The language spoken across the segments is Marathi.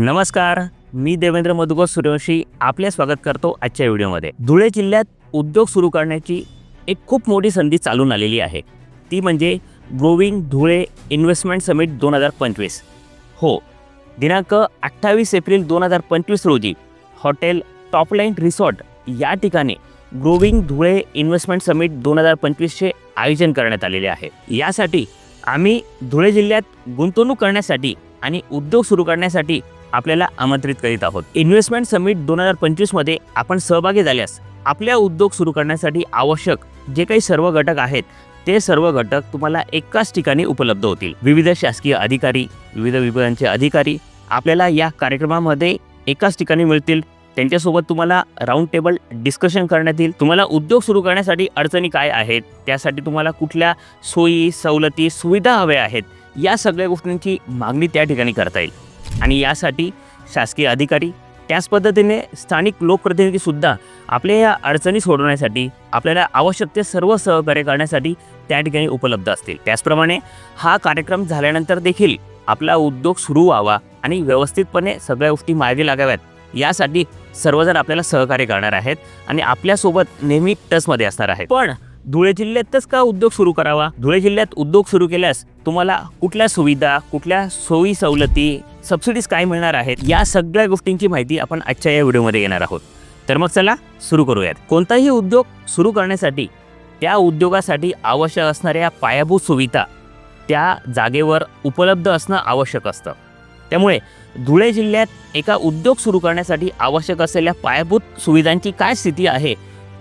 नमस्कार मी देवेंद्र मधुकर सूर्यवंशी आपले स्वागत करतो आजच्या व्हिडिओमध्ये. धुळे जिल्ह्यात उद्योग सुरू करण्याची एक खूप मोठी संधी चालून आलेली आहे. ती म्हणजे ग्रोविंग धुळे इन्व्हेस्टमेंट समिट दोन हजार पंचवीस. हो दिनांक अठ्ठावीस एप्रिल दोन हजार पंचवीस रोजी हॉटेल टॉपलाईन रिसॉर्ट या ठिकाणी ग्रोविंग धुळे इन्व्हेस्टमेंट समिट दोन हजार पंचवीसचे आयोजन करण्यात आलेले आहे. यासाठी आम्ही धुळे जिल्ह्यात गुंतवणूक करण्यासाठी आणि उद्योग सुरू करण्यासाठी आपल्याला आमंत्रित करीत आहोत. इन्व्हेस्टमेंट समिट दोन हजार पंचवीसमध्ये आपण सहभागी झाल्यास आपल्या उद्योग सुरू करण्यासाठी आवश्यक जे काही सर्व घटक आहेत ते सर्व घटक तुम्हाला एकाच ठिकाणी उपलब्ध होतील. विविध शासकीय अधिकारी विविध विभागांचे अधिकारी आपल्याला या कार्यक्रमामध्ये एकाच ठिकाणी मिळतील. त्यांच्यासोबत तुम्हाला राऊंड टेबल डिस्कशन करण्यात येईल. तुम्हाला उद्योग सुरू करण्यासाठी अडचणी काय आहेत त्यासाठी तुम्हाला कुठल्या सोयी सवलती सुविधा हव्या आहेत या सगळ्या गोष्टींची मागणी त्या ठिकाणी करता येईल. आणि यासाठी शासकीय अधिकारी त्याच पद्धतीने स्थानिक लोकप्रतिनिधीसुद्धा आपल्या या अडचणी सोडवण्यासाठी आपल्याला आवश्यक ते सर्व सहकार्य करण्यासाठी त्या ठिकाणी उपलब्ध असतील. त्याचप्रमाणे हा कार्यक्रम झाल्यानंतर देखील आपला उद्योग सुरू व्हावा आणि व्यवस्थितपणे सगळ्या गोष्टी मार्गी लागाव्यात यासाठी सर्वजण आपल्याला सहकार्य करणार आहेत आणि आपल्यासोबत नेहमी टचमध्ये असणार आहेत. पण धुळे जिल्ह्यातच का उद्योग सुरू करावा? धुळे जिल्ह्यात उद्योग सुरू केल्यास तुम्हाला कुठल्या सुविधा कुठल्या सोयी सवलती सबसिडीज काय मिळणार आहेत? या सगळ्या गोष्टींची माहिती आपण आजच्या या व्हिडिओमध्ये येणार आहोत. तर मग चला सुरू करूयात. कोणताही उद्योग सुरू करण्यासाठी त्या उद्योगासाठी आवश्यक असणाऱ्या पायाभूत सुविधा त्या जागेवर उपलब्ध असणं आवश्यक असतं. त्यामुळे धुळे जिल्ह्यात एका उद्योग सुरू करण्यासाठी आवश्यक असलेल्या पायाभूत सुविधांची काय स्थिती आहे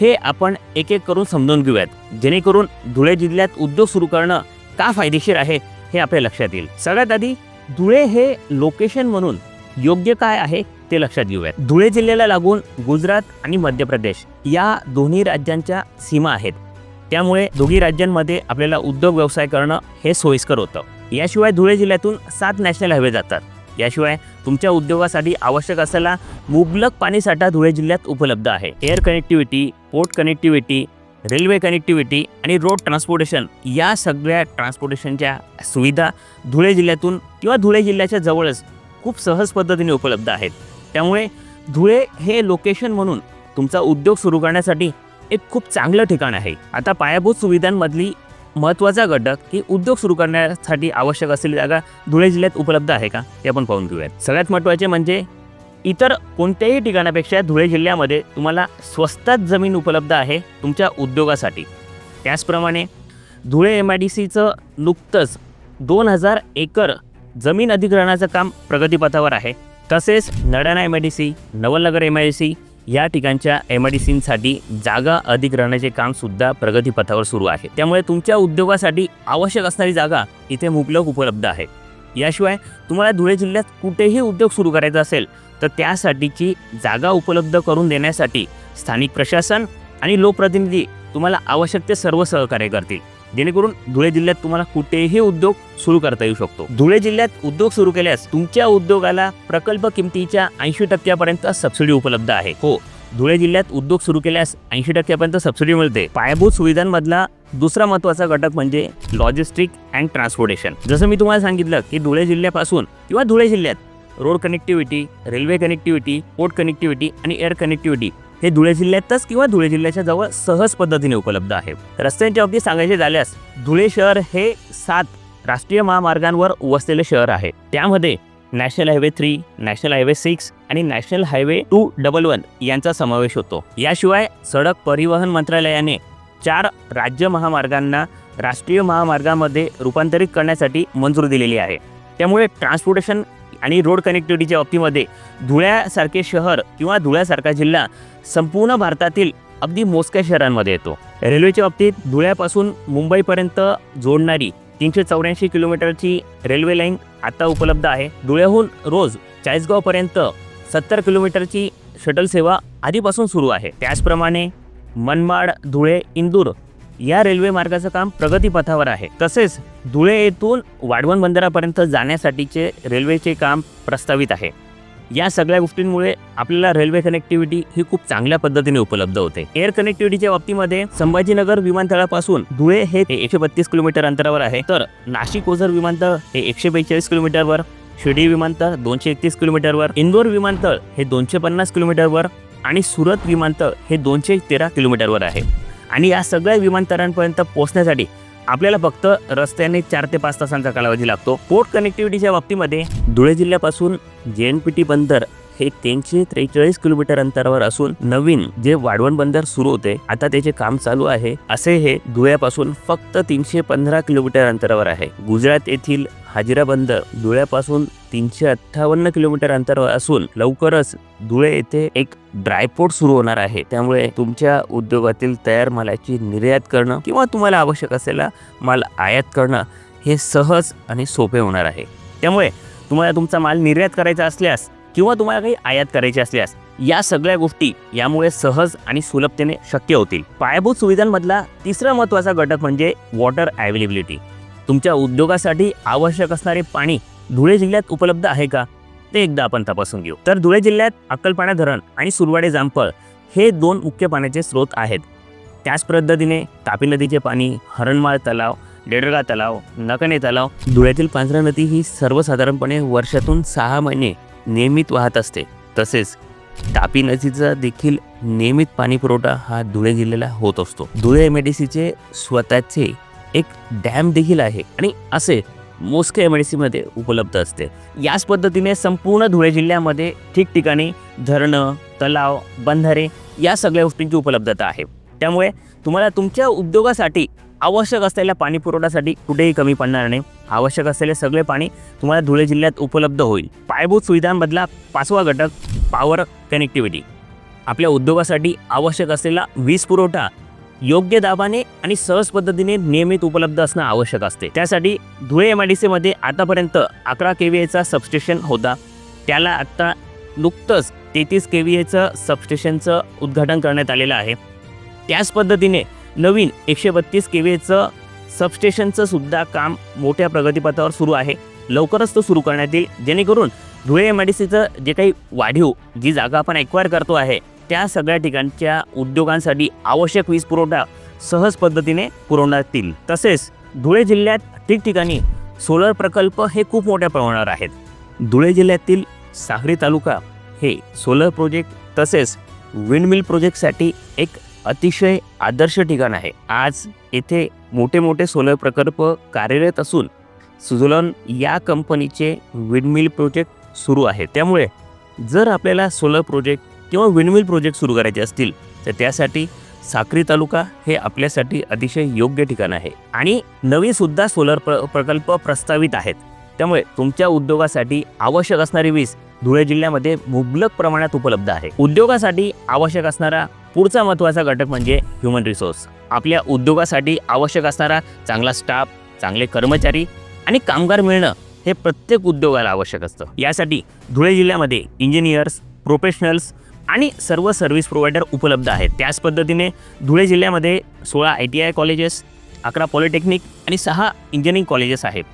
हे आपण एक एक करून समजून घेऊयात. जेणेकरून धुळे जिल्ह्यात उद्योग सुरू करणं का फायदेशीर आहे हे आपल्या लक्षात येईल. सगळ्यात आधी धुळे हे लोकेशन म्हणून योग्य काय आहे ते लक्षात घेऊयात. धुळे जिल्ह्याला लागून गुजरात आणि मध्य प्रदेश या दोन्ही राज्यांच्या सीमा आहेत. त्यामुळे दोघी राज्यांमध्ये आपल्याला उद्योग व्यवसाय करणं हे सोयीस्कर होतं. याशिवाय धुळे जिल्ह्यातून सात नॅशनल हायवे जातात. याशिवाय तुमच्या उद्योगासाठी आवश्यक असलेला मुबलक पाणीसाठा धुळे जिल्ह्यात उपलब्ध आहे. Air connectivity port connectivity railway connectivity आणि रोड ट्रान्सपोर्टेशन या सगळ्या ट्रान्सपोर्टेशनच्या सुविधा धुळे जिल्ह्यातून किंवा धुळे जिल्ह्याच्या जवळच खूप सहज पद्धतीने उपलब्ध आहेत. त्यामुळे धुळे हे लोकेशन म्हणून तुमचा उद्योग सुरू करण्यासाठी एक खूप चांगलं ठिकाण आहे. आता पायाभूत सुविधांमधली महत्त्वाचा घटक की उद्योग सुरू करण्यासाठी आवश्यक असलेली जागा धुळे जिल्ह्यात उपलब्ध आहे का? ते आपण पाहून घेऊयात. सगळ्यात महत्त्वाचे म्हणजे इतर कोणत्याही ठिकाणापेक्षा धुळे जिल्ह्यामध्ये तुम्हाला स्वस्तात जमीन उपलब्ध आहे तुमच्या उद्योगासाठी. त्याचप्रमाणे धुळे एम आय डी सीचं नुकतंच दोन हजार एकर जमीन अधिग्रहणाचं काम प्रगतीपथावर आहे. तसेच Nardana M I D C Navalnagar M I D C या ठिकाणच्या एम आय डी सींसाठी जागा अधिग्रहणाचे कामसुद्धा प्रगतीपथावर सुरू आहे. त्यामुळे तुमच्या उद्योगासाठी आवश्यक असणारी जागा इथे मुबलक उपलब्ध आहे. याशिवाय तुम्हाला धुळे जिल्ह्यात कुठेही उद्योग सुरू करायचा असेल तर त्यासाठीची जागा उपलब्ध करून देण्यासाठी स्थानिक प्रशासन आणि लोकप्रतिनिधी तुम्हाला आवश्यक ते सर्व सहकार्य करतील. जेणेकरून धुळे जिल्ह्यात तुम्हाला कुठेही उद्योग सुरू करता येऊ शकतो. धुळे जिल्ह्यात उद्योग सुरू केल्यास तुमच्या उद्योगाला प्रकल्प किमतीच्या ऐंशी टक्क्यापर्यंत सबसिडी उपलब्ध आहे. हो धुळे जिल्ह्यात उद्योग सुरू केल्यास ऐंशी टक्क्यापर्यंत सबसिडी मिळते. पायाभूत सुविधांमधला दुसरा महत्त्वाचा घटक म्हणजे लॉजिस्टिक अँड ट्रान्सपोर्टेशन जसं मी तुम्हाला सांगितलं की धुळे जिल्ह्यापासून किंवा धुळे जिल्ह्यात road connectivity railway connectivity port connectivity आणि एअर कनेक्टिव्हिटी हे धुळे जिल्ह्यातच किंवा धुळे जिल्ह्याच्या जवळ सहज पद्धतीने उपलब्ध आहे. रस्त्यांच्या बाबतीत सांगायचे झाल्यास धुळे शहर हे सात राष्ट्रीय महामार्गांवर वसलेले शहर आहे. त्यामध्ये national highway three national highway six आणि national highway two double one यांचा समावेश होतो. याशिवाय सडक परिवहन मंत्रालयाने चार राज्य महामार्गांना राष्ट्रीय महामार्गामध्ये रूपांतरित करण्यासाठी मंजुरी दिलेली आहे. त्यामुळे ट्रान्सपोर्टेशन आणि रोड कनेक्टिव्हिटीच्या बाबतीमध्ये धुळ्यासारखे शहर किंवा धुळ्यासारखा जिल्हा संपूर्ण भारतातील अगदी मोजक्या शहरांमध्ये येतो. रेल्वेच्या बाबतीत धुळ्यापासून मुंबईपर्यंत जोडणारी तीनशे चौऱ्याऐंशी किलोमीटरची रेल्वे लाईन आता उपलब्ध आहे. धुळ्याहून रोज चाळीसगावपर्यंत सत्तर किलोमीटरची शटल सेवा आधीपासून सुरू आहे. त्याचप्रमाणे मनमाड धुळे इंदूर या रेल्वे मार्गाचं काम प्रगतीपथावर आहे. तसेच धुळे येथून वाढवण बंदरापर्यंत जाण्यासाठीचे रेल्वेचे काम प्रस्तावित आहे. या सगळ्या गोष्टींमुळे आपल्याला रेल्वे कनेक्टिव्हिटी ही खूप चांगल्या पद्धतीने उपलब्ध होते. एअर कनेक्टिव्हिटीच्या बाबतीमध्ये संभाजीनगर विमानतळापासून धुळे हे एकशे बत्तीस किलोमीटर अंतरावर आहे. तर नाशिक ओझर विमानतळ हे एकशे बेचाळीस किलोमीटरवर शिर्डी विमानतळ दोनशे एकतीस किलोमीटरवर इंदोर विमानतळ हे दोनशे पन्नास किलोमीटरवर आणि सुरत विमानतळ हे दोनशे तेरा किलोमीटरवर आहे. आणि या सगळ्या विमानतळांपर्यंत पोहोचण्यासाठी आपल्याला फक्त रस्त्याने चार ते पाच तासांचा कालावधी लागतो. पोर्ट कनेक्टिव्हिटीच्या बाबतीमध्ये धुळे जिल्ह्यापासून जे एन पी टी बंदर हे तीनशे त्रेचाळीस किलोमीटर अंतरावर असून नवीन जे वाढवण बंदर सुरू होते आता त्याचे काम चालू आहे. असे हे धुळ्यापासून फक्त तीनशे पंधरा किलोमीटर अंतरावर आहे. गुजरात येथील हाजिरा बंदर धुळ्यापासून तीनशे अठ्ठावन्न किलोमीटर अंतरावर असून लवकरच धुळे येथे एक ड्रायपोर्ट सुरू होणार आहे. त्यामुळे तुमच्या उद्योगातील तयार मालाची निर्यात करणं किंवा तुम्हाला आवश्यक असलेला माल आयात करणं हे सहज आणि सोपे होणार आहे. त्यामुळे तुम्हाला तुमचा माल निर्यात करायचा असल्यास किंवा तुम्हाला काही आयात करायची असल्यास या सगळ्या गोष्टी यामुळे सहज आणि सुलभतेने शक्य होतील. पायाभूत सुविधांमधला तिसरा महत्त्वाचा घटक म्हणजे वॉटर अवेलेबिलिटी तुमच्या उद्योगासाठी आवश्यक असणारे पाणी धुळे जिल्ह्यात उपलब्ध आहे का? ते एकदा आपण तपासून घेऊ. तर धुळे जिल्ह्यात अक्कलपाणा धरण आणि सुरवाडे जामफळ हे दोन मुख्य पाण्याचे स्रोत आहेत. त्याच पद्धतीने तापी नदीचे पाणी हरणमाळ तलाव डेडरगा तलाव नकणे तलाव धुळ्यातील पांढरा नदी ही सर्वसाधारणपणे वर्षातून सहा महिने नियमित वाहत असते. तसेच तापी नदीचा देखील नियमित पाणी पुरवठा हा धुळे जिल्ह्याला होत असतो. धुळे एम आय डी सीचे स्वतःचे एक डॅम देखील आहे आणि असे मोजके एम आय डी सीमध्ये उपलब्ध असते. याच पद्धतीने संपूर्ण धुळे जिल्ह्यामध्ये ठिकठिकाणी धरणं तलाव बंधारे या सगळ्या गोष्टींची उपलब्धता आहे. त्यामुळे तुम्हाला तुमच्या उद्योगासाठी आवश्यक असलेल्या पाणी पुरवठ्यासाठी कुठेही कमी पडणार नाही. आवश्यक असलेले सगळे पाणी तुम्हाला धुळे जिल्ह्यात उपलब्ध होईल. पायाभूत सुविधांमधला पाचवा घटक पॉवर कनेक्टिव्हिटी आपल्या उद्योगासाठी आवश्यक असलेला वीज पुरवठा योग्य दाबाने आणि सहज पद्धतीने नियमित उपलब्ध असणं आवश्यक असते. त्यासाठी धुळे एम आय डी सीमध्ये आतापर्यंत अकरा के व्ही एचा सबस्टेशन होता. त्याला आत्ता नुकतंच तेहतीस के व्ही एचं सबस्टेशनचं उद्घाटन करण्यात आलेलं आहे. त्याच पद्धतीने नवीन एकशे बत्तीस के व्हीचं सबस्टेशनचं सुद्धा काम मोठ्या प्रगतीपथावर सुरू आहे. लवकरच तो सुरू करण्यात येईल. जेणेकरून धुळे एम आय डी सीचं जे काही वाढीव जी जागा आपण एक्वायर करतो आहे त्या सगळ्या ठिकाणच्या उद्योगांसाठी आवश्यक वीज पुरवठा सहज पद्धतीने पुरवण्यात येईल तसेच धुळे जिल्ह्यात ठिकठिकाणी सोलर प्रकल्प हे खूप मोठ्या प्रमाणावर आहेत. धुळे जिल्ह्यातील सागरी तालुका हे सोलर प्रोजेक्ट तसेच विंडमिल प्रोजेक्टसाठी एक अतिशय आदर्श ठिकाण आहे. आज येथे मोठे मोठे सोलर प्रकल्प कार्यरत असून सुझलॉन या कंपनीचे विंडमिल प्रोजेक्ट सुरू आहे. त्यामुळे जर आपल्याला सोलर प्रोजेक्ट किंवा विंडमिल प्रोजेक्ट सुरू करायचे असतील तर त्यासाठी साक्री तालुका हे आपल्यासाठी अतिशय योग्य ठिकाण आहे. आणि नवीन सुद्धा सोलर प्र प्रकल्प प्रस्तावित आहेत. त्यामुळे तुमच्या उद्योगासाठी आवश्यक असणारी वीज धुळे जिल्ह्यामध्ये मुबलक प्रमाणात उपलब्ध आहे. उद्योगासाठी आवश्यक असणारा पुढचा महत्त्वाचा घटक म्हणजे ह्युमन रिसोर्स आपल्या उद्योगासाठी आवश्यक असणारा चांगला स्टाफ चांगले कर्मचारी आणि कामगार मिळणं हे प्रत्येक उद्योगाला आवश्यक असतं. यासाठी धुळे जिल्ह्यामध्ये इंजिनियर्स प्रोफेशनल्स आणि सर्व सर्व्हिस प्रोव्हायडर उपलब्ध आहेत. त्याच पद्धतीने धुळे जिल्ह्यामध्ये सोळा आय टी आय कॉलेजेस अकरा पॉलिटेक्निक आणि सहा इंजिनिअरिंग कॉलेजेस आहेत.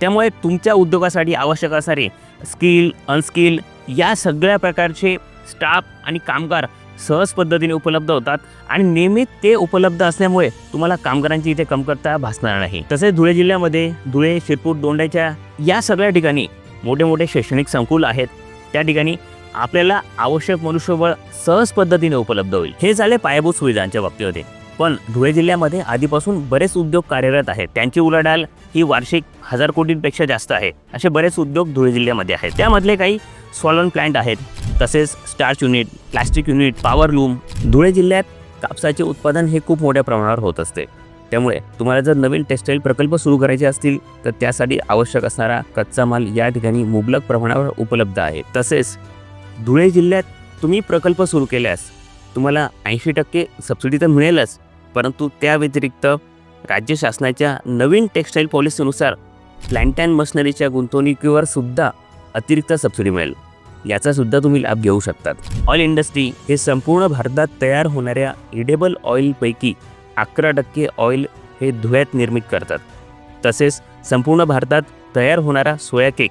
त्यामुळे तुमच्या उद्योगासाठी आवश्यक असणारे स्किल अनस्किल या सगळ्या प्रकारचे स्टाफ आणि कामगार सहज पद्धतीने उपलब्ध होतात आणि नियमित ते उपलब्ध असल्यामुळे तुम्हाला कामगारांची इथे कमतरता भासणार नाही. तसेच धुळे जिल्ह्यामध्ये धुळे शिरपूर दोंडाच्या या सगळ्या ठिकाणी मोठे मोठे शैक्षणिक संकुल आहेत. त्या ठिकाणी आपल्याला आवश्यक मनुष्यबळ सहज पद्धतीने उपलब्ध होईल. हे झाले पायाभूत सुविधांच्या बाबतीमध्ये. पण धुळे जिल्ह्यामध्ये आधीपासून बरेच उद्योग कार्यरत आहेत. त्यांची उलाढाल ही वार्षिक हजार कोटींपेक्षा जास्त आहे. असे बरेच उद्योग धुळे जिल्ह्यामध्ये आहेत. त्यामधले काही सॉलन प्लांट आहेत तसेच starch unit plastic unit power loom Dhule जिल्ह्यात कापसाचे उत्पादन हे खूप मोठ्या प्रमाणावर होत असते. त्यामुळे तुम्हाला जर नवीन टेक्स्टाईल प्रकल्प सुरू करायचे असतील तर त्यासाठी आवश्यक असणारा कच्चा माल या ठिकाणी मुबलक प्रमाणावर उपलब्ध आहे. तसेच धुळे जिल्ह्यात तुम्ही प्रकल्प सुरू केल्यास तुम्हाला ऐंशी टक्के सबसिडी तर मिळेलच. परंतु त्या व्यतिरिक्त राज्य शासनाच्या नवीन टेक्स्टाईल पॉलिसीनुसार प्लॅन्ट अँड मशिनरीच्या गुंतवणुकीवर सुद्धा अतिरिक्त सबसिडी मिळेल. याचा सुद्धा तुम्ही लाभ घेऊ शकतात. ऑइल इंडस्ट्री हे संपूर्ण भारतात तयार होणाऱ्या इडेबल ऑइलपैकी अकरा टक्के ऑइल हे धुळ्यात निर्मित करतात. तसेच संपूर्ण भारतात तयार होणारा सोया केक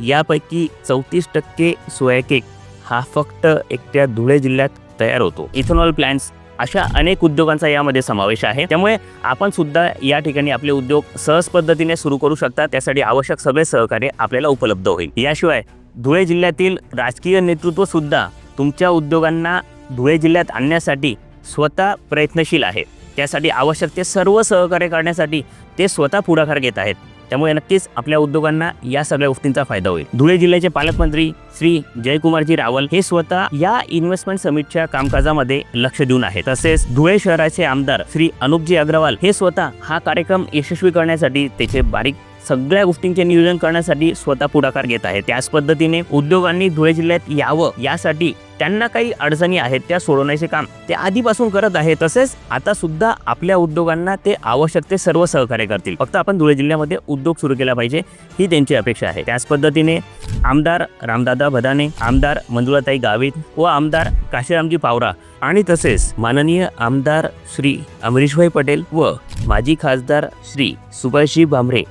यापैकी चौतीस टक्के सोया केक हा फक्त एकट्या धुळे जिल्ह्यात तयार होतो. इथेनॉल प्लांट्स अशा अनेक उद्योगांचा यामध्ये समावेश आहे. त्यामुळे आपण सुद्धा या ठिकाणी आपले उद्योग सहज पद्धतीने सुरू करू शकता. त्यासाठी आवश्यक सगळे सहकार्य आपल्याला उपलब्ध होईल. याशिवाय धुळे जिल्ह्यातील राजकीय नेतृत्व सुद्धा तुमच्या उद्योगांना धुळे जिल्ह्यात आणण्यासाठी स्वतः प्रयत्नशील आहे. त्यासाठी आवश्यक ते सर्व सहकार्य करण्यासाठी ते स्वतः पुढाकार घेत आहेत. त्यामुळे नक्कीच आपल्या उद्योगांना या सगळ्या गोष्टींचा फायदा होईल. धुळे जिल्ह्याचे पालकमंत्री श्री जयकुमारजी रावल हे स्वतः या इन्व्हेस्टमेंट समिटच्या कामकाजामध्ये लक्ष देऊन आहेत. तसेच धुळे शहराचे आमदार श्री अनुपजी अग्रवाल हे स्वतः हा कार्यक्रम यशस्वी करण्यासाठी त्याचे बारीक सगळ्या गोष्टींचे नियोजन करण्यासाठी स्वतः पुढाकार घेत आहे. त्याच पद्धतीने उद्योगांनी धुळे जिल्ह्यात यावं यासाठी त्यांना काही अडचणी आहेत त्या सोडवण्याचे काम ते आधीपासून करत आहे. तसेच आता सुद्धा आपल्या उद्योगांना ते आवश्यक ते सर्व सहकार्य करतील. फक्त आपण धुळे जिल्ह्यामध्ये उद्योग सुरू केला पाहिजे ही त्यांची अपेक्षा आहे. त्याच पद्धतीने आमदार रामदादा भदाने आमदार मंजुळाताई गावित व आमदार काशीरामजी पावरा आणि तसेच माननीय आमदार श्री अमरीशभाई पटेल व माजी खासदार श्री सुभाषजी भांबरे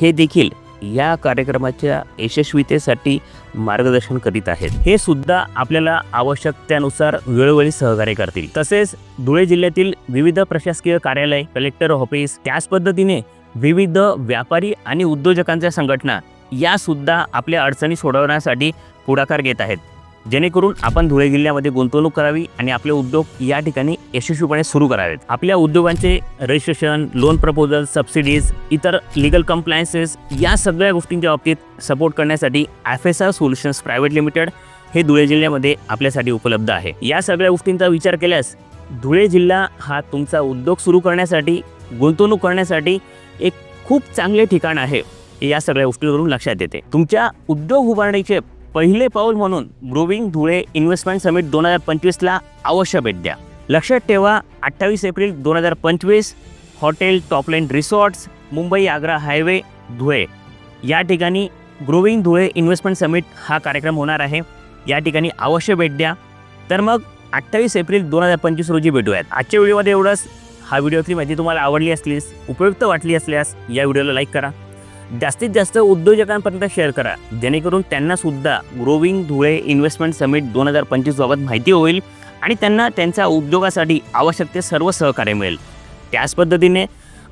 हे देखील या कार्यक्रमाच्या यशस्वीतेसाठी मार्गदर्शन करीत आहेत. हे सुद्धा आपल्याला आवश्यकतेनुसार वेळोवेळी सहकार्य करतील. तसेच धुळे जिल्ह्यातील विविध प्रशासकीय कार्यालय कलेक्टर ऑफिस त्याच पद्धतीने विविध व्यापारी आणि उद्योजकांच्या संघटना या सुद्धा आपल्या अडचणी सोडवण्यासाठी पुढाकार घेत आहेत. जेणेकरून आपण धुळे जिल्ह्यामध्ये गुंतवणूक करावी आणि आपले उद्योग या ठिकाणी यशस्वीपणे सुरू करावेत. आपल्या उद्योगांचे रजिस्ट्रेशन लोन प्रपोजल सबसिडीज इतर लिगल कम्प्लायन्सेस या सगळ्या गोष्टींच्या बाबतीत सपोर्ट करण्यासाठी F S R solutions private limited हे धुळे जिल्ह्यामध्ये आपल्यासाठी उपलब्ध आहे. या सगळ्या गोष्टींचा विचार केल्यास धुळे जिल्हा हा तुमचा उद्योग सुरू करण्यासाठी गुंतवणूक करण्यासाठी एक खूप चांगले ठिकाण आहे या सगळ्या गोष्टीवरून लक्षात येते. तुमच्या उद्योग उभारणीचे पहिले पाऊल म्हणून ब्रुविंग धुळे इन्व्हेस्टमेंट समिट दोन हजार पंचवीसला अवश्य भेट द्या. लक्षात ठेवा अठ्ठावीस एप्रिल दोन हजार पंचवीस hotel Topline resorts Mumbai Agra highway Dhule. या ठिकाणी ग्रोविंग धुळे इन्व्हेस्टमेंट समिट हा कार्यक्रम होणार आहे. या ठिकाणी अवश्य भेट द्या. तर मग अठ्ठावीस एप्रिल दोन हजार पंचवीस रोजी भेटूयात. आजच्या व्हिडिओमध्ये एवढंच. हा व्हिडिओतली माहिती तुम्हाला आवडली असलीस उपयुक्त वाटली असल्यास या व्हिडिओला लाईक करा. जास्तीत जास्त उद्योजकांपर्यंत शेअर करा. जेणेकरून त्यांना सुद्धा ग्रोविंग धुळे इन्व्हेस्टमेंट समिट दोन हजार पंचवीसबाबत माहिती होईल आणि त्यांना त्यांच्या उद्योगासाठी आवश्यक ते सर्व सहकार्य मिळेल. त्याच पद्धतीने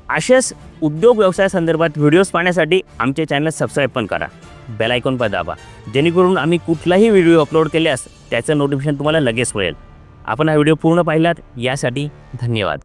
अशाच उद्योग व्यवसायासंदर्भात व्हिडिओज पाहण्यासाठी आमचे चॅनल सबस्क्राईब पण करा. बेल आयकॉन पण दाबा. जेणेकरून आम्ही कुठलाही व्हिडिओ अपलोड केल्यास त्याचं नोटिफिकेशन तुम्हाला लगेच मिळेल. आपण हा व्हिडिओ पूर्ण पाहिलात यासाठी धन्यवाद.